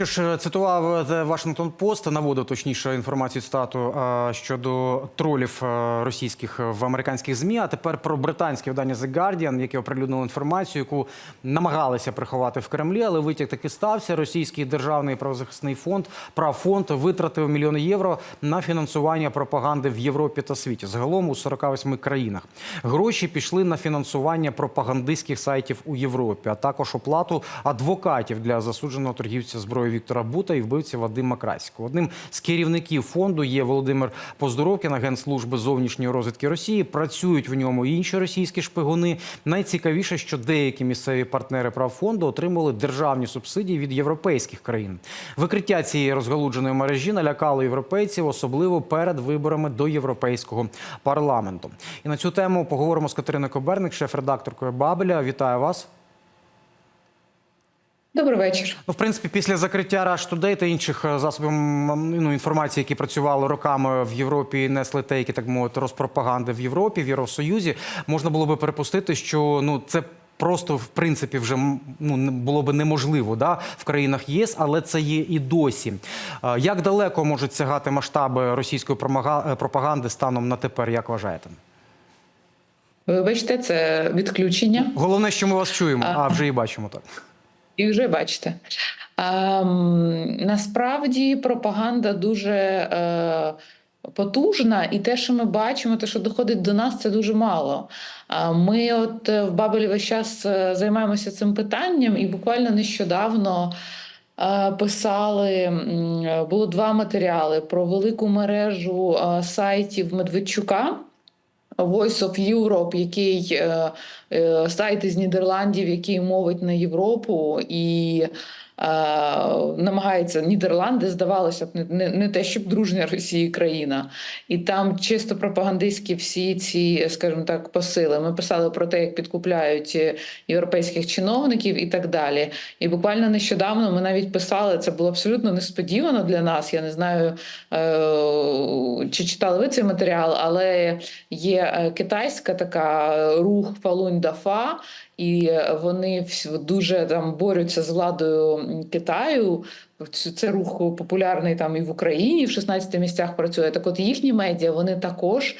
Що ж, цитував The Washington Post, наводив точніше інформацію стату е, щодо тролів е, російських в американських змі. А тепер про британське видання The Guardian, яке оприлюднило інформацію, яку намагалися приховати в Кремлі, але витік таки стався. Російський державний правозахисний фонд «Правфонд» витратив мільйони євро на фінансування пропаганди в Європі та світі. Загалом у 48 країнах гроші пішли на фінансування пропагандистських сайтів у Європі, а також оплату адвокатів для засудженого торгівця зброї Віктора Бута і вбивці Вадима Краського. Одним з керівників фонду є Володимир Поздоровкін, агент служби зовнішньої розвідки Росії. Працюють в ньому інші російські шпигуни. Найцікавіше, що деякі місцеві партнери правфонду отримали державні субсидії від європейських країн. Викриття цієї розгалудженої мережі налякало європейців, особливо перед виборами до європейського парламенту. І на цю тему поговоримо з Катериною Коберник, шеф-редакторкою Бабеля. Вітаю вас. Добрий вечір. Ну, в принципі, після закриття Rush Today та інших е, засобів ну, інформації, які працювали роками в Європі, і несли тейки, так мовити, розпропаганди в Європі, в Євросоюзі, можна було би припустити, що ну це. Просто в принципі вже ну було би неможливо да, в країнах ЄС, але це є і досі. Е, Як далеко можуть сягати масштаби російської е, пропаганди станом на тепер, як вважаєте? Вибачте, це відключення. Головне, що ми вас чуємо, а вже і бачимо так. І вже бачите. Ем, насправді пропаганда дуже е, потужна, і те, що ми бачимо, те, що доходить до нас, це дуже мало. А Ми, от е, в Бабелі весь час е, займаємося цим питанням, і буквально нещодавно. е, Писали було два матеріали про велику мережу сайтів Медведчука. Voice of Europe, який е, е, сайт із Нідерландів, який мовить на Європу. І намагається Нідерланди, здавалося б, не, не, те, щоб дружня Росії країна. І там чисто пропагандистські всі ці, скажімо так, посили. Ми писали про те, як підкупляють е, європейських чиновників і так далі. І буквально нещодавно ми навіть писали, це було абсолютно несподівано для нас. Я не знаю, е, чи читали ви цей матеріал, але є е, китайська така рух Фалунь Дафа, і е, вони дуже там борються з владою Китаю. Це рух популярний там і в Україні, в 16 місцях працює. Так, от їхні медіа вони також е,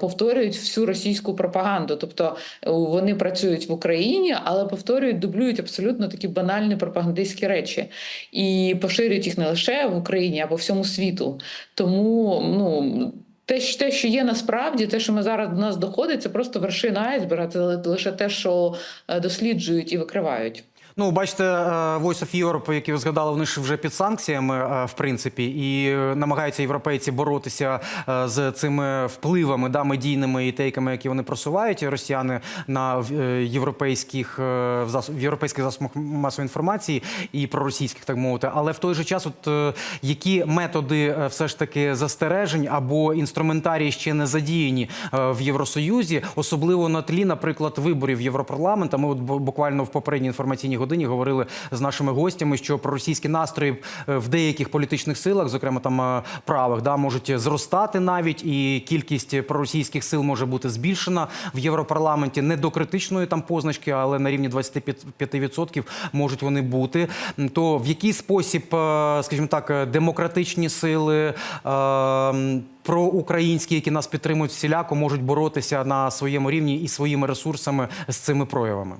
повторюють всю російську пропаганду. Тобто е, вони працюють в Україні, але повторюють, дублюють абсолютно такі банальні пропагандистські речі і поширюють їх не лише в Україні, а по всьому світу. Тому ну. Те, те, що є насправді, те, що ми зараз до нас доходить, це просто вершина айсберга, це лише те, що е, досліджують і викривають. Ну, бачите, е, Voice of Europe, які ви згадали, вони ж вже під санкціями, е, в принципі, і е, намагаються європейці боротися з цими впливами да, медійними і тейками, які вони просувають, росіяни на європейських в європейських засобах масової інформації і проросійських, так мовити. Але в той же час, от які методи все ж таки застережень або інструментарії ще не задіяні в Євросоюзі, особливо на тлі, наприклад, виборів Європарламента. Ми от буквально в попередній інформаційній годині говорили з нашими гостями, що проросійські настрої е, в деяких політичних силах, зокрема там е, правих, да, можуть зростати навіть, і кількість проросійських сил може бути збільшена в Європарламенті не до критичної там позначки, але на рівні 25% можуть вони бути. То в який спосіб, е, скажімо так, демократичні сили. Проукраїнські, які нас підтримують всіляко, можуть боротися на своєму рівні і своїми ресурсами з цими проявами.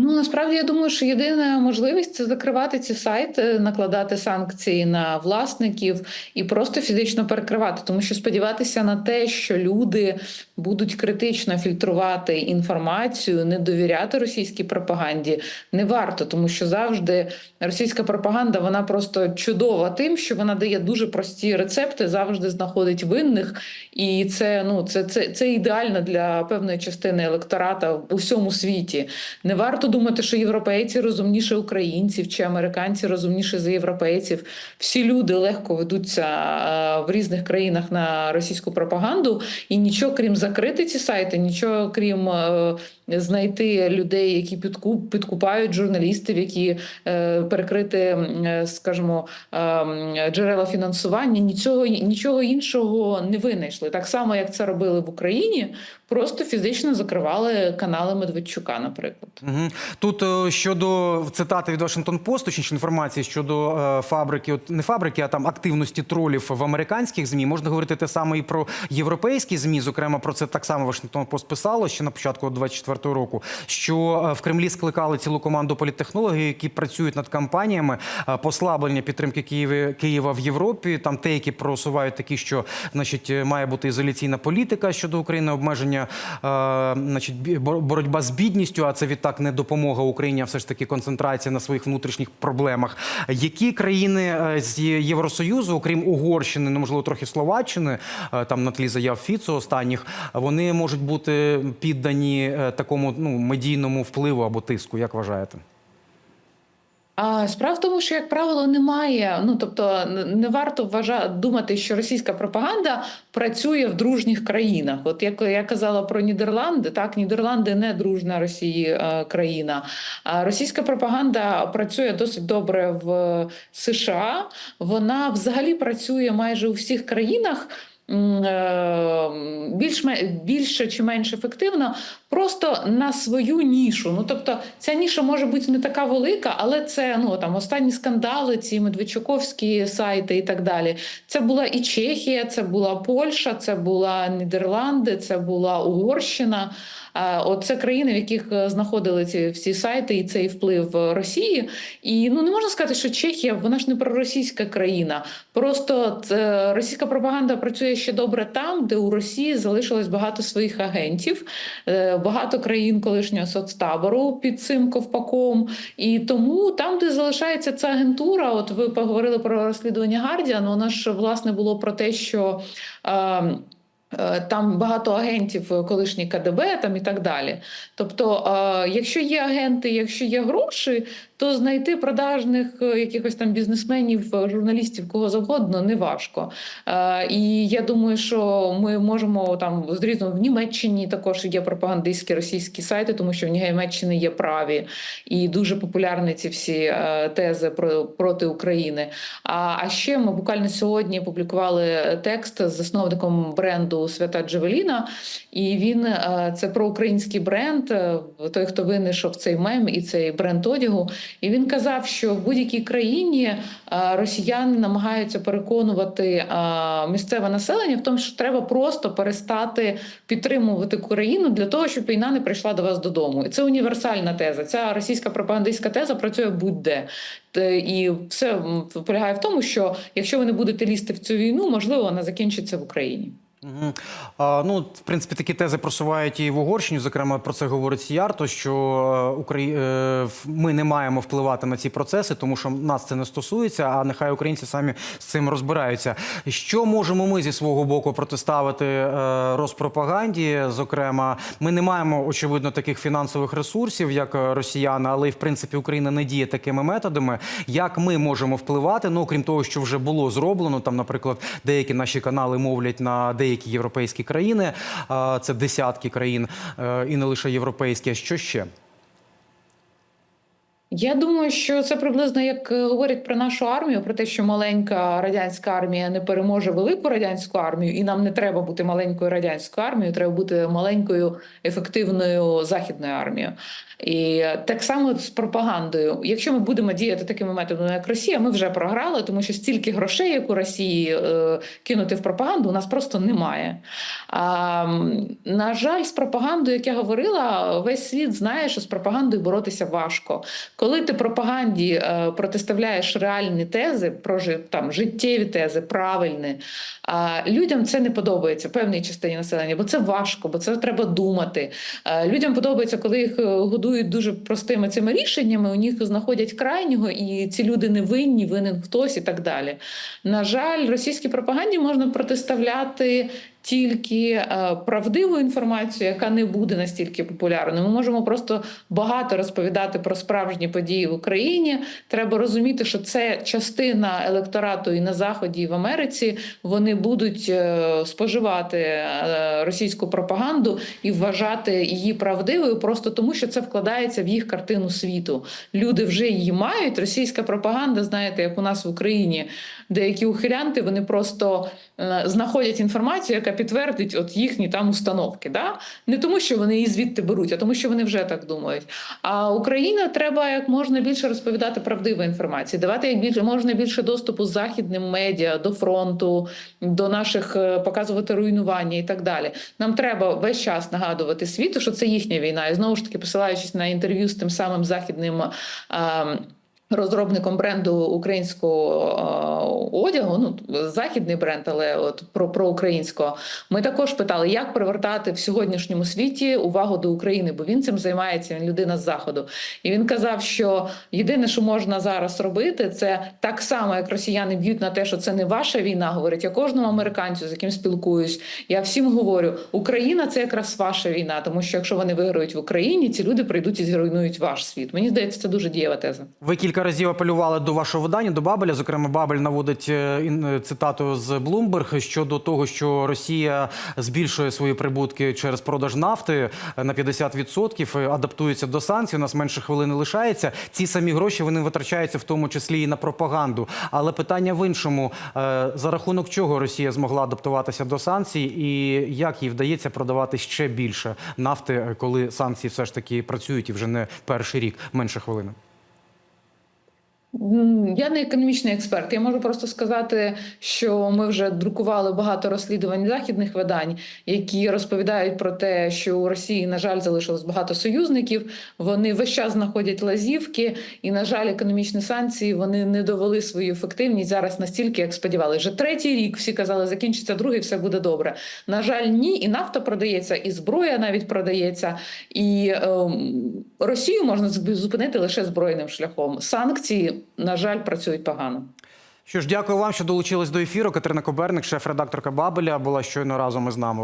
Ну насправді я думаю, що єдина можливість це закривати ці сайти, накладати санкції на власників і просто фізично перекривати, тому що сподіватися на те, що люди будуть критично фільтрувати інформацію, не довіряти російській пропаганді, не варто, тому що завжди російська пропаганда вона просто чудова тим, що вона дає дуже прості рецепти, завжди знаходить винних, і це ну це, це, це ідеально для певної частини електората в усьому світі. Не варто думати, що європейці розумніше українців чи американці розумніше за європейців. Всі люди легко ведуться е, в різних країнах на російську пропаганду, і нічого крім закрити ці сайти, нічого крім е, знайти людей, які підкуп, підкупають журналістів, які е, перекрити, скажімо, джерела фінансування. Нічого нічого іншого не винайшли. Так само, як це робили в Україні, просто фізично закривали канали Медведчука, наприклад. Угу. Тут е, щодо цитати від Washington Post, точніше інформації щодо е, фабрики, от не фабрики, а там активності тролів в американських змі. Можна говорити те саме і про європейські змі. Зокрема, про це так само Washington Post писало ще на початку 24-го року. Що е, в Кремлі скликали цілу команду політтехнологів, які працюють над кампаніями послаблення підтримки Києва, Києва в Європі. Там те, які просувають такі, що значить має бути ізоляційна політика щодо України, обмеження, значить, боротьба з бідністю, а це відтак не допомога Україні, а все ж таки концентрація на своїх внутрішніх проблемах. Які країни е, з Євросоюзу, окрім Угорщини, ну можливо, трохи Словаччини, е, там на тлі заяв Фіцо останніх, вони можуть бути піддані е, такому ну медійному впливу або тиску, як вважаєте? А справа в тому, що як правило немає. Ну тобто не варто вважати думати, що російська пропаганда працює в дружніх країнах. От як я казала про Нідерланди, так Нідерланди не дружна Росії е, країна. А російська пропаганда працює досить добре в США. Вона взагалі працює майже у всіх країнах. е, Більш більше чи менш ефективно, просто на свою нішу. Ну тобто, ця ніша може бути не така велика, але це ну там останні скандали, ці медведчуковські сайти і так далі. Це була і Чехія, це була Польща, це була Нідерланди, це була Угорщина. От це країни, в яких е, знаходили ці всі сайти і цей вплив е, Росії. І ну не можна сказати, що Чехія вона ж не проросійська країна. Просто це, російська пропаганда працює ще добре там, де у Росії залишилось багато своїх агентів, е, багато країн колишнього соцтабору під цим ковпаком. І тому там, де залишається ця агентура, от ви поговорили про розслідування Гардіан, воно ж власне було про те, що. е, Е, Там багато агентів е, колишні КДБ там і так далі. Тобто, е, якщо є агенти, якщо є гроші, то знайти продажних е, якихось там бізнесменів, е, журналістів, кого завгодно, не важко. Е, І я думаю, що ми можемо там зрізно в Німеччині також є пропагандистські російські сайти, тому що в Німеччині є праві і дуже популярні ці всі тези про проти України. А, а ще ми буквально сьогодні публікували текст з засновником бренду Свята Джевеліна, і він це про український бренд, той, хто винайшов цей мем і цей бренд одягу. І він казав, що в будь-якій країні е, росіяни намагаються переконувати е, місцеве населення в тому, що треба просто перестати підтримувати Україну для того, щоб війна не прийшла до вас додому. І це універсальна теза. Ця російська пропагандистська теза працює будь-де. І все полягає в тому, що якщо ви не будете лізти в цю війну, можливо, вона закінчиться в Україні. Угу. А, ну, в принципі, такі тези просувають і в Угорщині. Зокрема, про це говорить Сіярто, що е, Украї... е, ми не маємо впливати на ці процеси, тому що нас це не стосується. А нехай українці самі з цим розбираються. Що можемо ми зі свого боку протиставити е, розпропаганді? Зокрема, ми не маємо очевидно таких фінансових ресурсів, як росіяни, але й в принципі Україна не діє такими методами. Як ми можемо впливати? Ну крім того, що вже було зроблено, там, наприклад, деякі наші канали мовлять на деякі європейські країни. Це десятки країн, е, і не лише європейські. А що ще? Я думаю, що це приблизно як е, говорять про нашу армію, про те, що маленька радянська армія не переможе велику радянську армію, і нам не треба бути маленькою радянською армією, треба бути маленькою ефективною західною армією. І так само з пропагандою. Якщо ми будемо діяти такими методами, як Росія, ми вже програли, тому що стільки грошей, як у Росії е, кинути в пропаганду, у нас просто немає. А, на жаль, з пропагандою, як я говорила, весь світ знає, що з пропагандою боротися важко. Коли ти пропаганді е, протиставляєш реальні тези про там життєві тези, правильні, а людям це не подобається певній частині населення, бо це важко, бо це треба думати. Людям подобається, коли їх е, годують дуже простими цими рішеннями. У них знаходять крайнього, і ці люди не винні, винен хтось і так далі. На жаль, російській пропаганді можна протиставляти. Тільки е, правдиву інформацію, яка не буде настільки популярною. Ми можемо просто багато розповідати про справжні події в Україні. Треба розуміти, що це частина електорату і на заході, і в Америці. Вони будуть е, споживати е, російську пропаганду і вважати її правдивою, просто тому, що це вкладається в їх картину світу. Люди вже її мають. Російська пропаганда, знаєте, як у нас в Україні, деякі ухилянти, вони просто знаходять інформацію, яка яка підтвердить от їхні там установки. Да? Не тому, що вони її звідти беруть, а тому, що вони вже так думають. А Україна треба як можна більше розповідати правдиву інформацію, давати як більше можна більше доступу західним медіа до фронту, до наших е, показувати руйнування і так далі. Нам треба весь час нагадувати світу, що це їхня війна. І знову ж таки, посилаючись на інтерв'ю з тим самим західним. Розробником бренду українського одягу, ну західний бренд, але от про, про українського, ми також питали, як привертати в сьогоднішньому світі увагу до України, бо він цим займається. Він людина з заходу. І він казав, що єдине, що можна зараз робити, це так само, як росіяни б'ють на те, що це не ваша війна. Говорить я кожному американцю, з яким спілкуюсь. Я всім говорю, Україна це якраз ваша війна, тому що якщо вони виграють в Україні, ці люди прийдуть і зруйнують ваш світ. Мені здається, це дуже дієва теза. Ви кілька разів апелювали до вашого видання, до Бабеля. Зокрема, Бабель наводить е, е, цитату з Bloomberg щодо того, що Росія збільшує свої прибутки через продаж нафти на 50%, е, адаптується до санкцій. У нас менше хвилини лишається. Ці самі гроші вони витрачаються в тому числі і на пропаганду. Але питання в іншому: за рахунок чого Росія змогла адаптуватися до санкцій, і як їй вдається продавати ще більше нафти, коли санкції все ж таки працюють і вже не перший рік менше хвилини. Я не економічний експерт. Я можу просто сказати, що ми вже друкували багато розслідувань західних видань, які розповідають про те, що у Росії, на жаль, залишилось багато союзників. Вони весь час знаходять лазівки, і, на жаль, економічні санкції вони не довели свою ефективність зараз настільки, як сподівалися. Вже третій рік всі казали, закінчиться другий, все буде добре. На жаль, ні, і нафта продається, і зброя навіть продається. І ем, Росію можна зуп- зупинити лише збройним шляхом. Санкції, на жаль, працюють погано. Що ж, дякую вам, що долучились до ефіру. Катерина Коберник, шеф-редакторка Бабеля, була щойно разом із нами.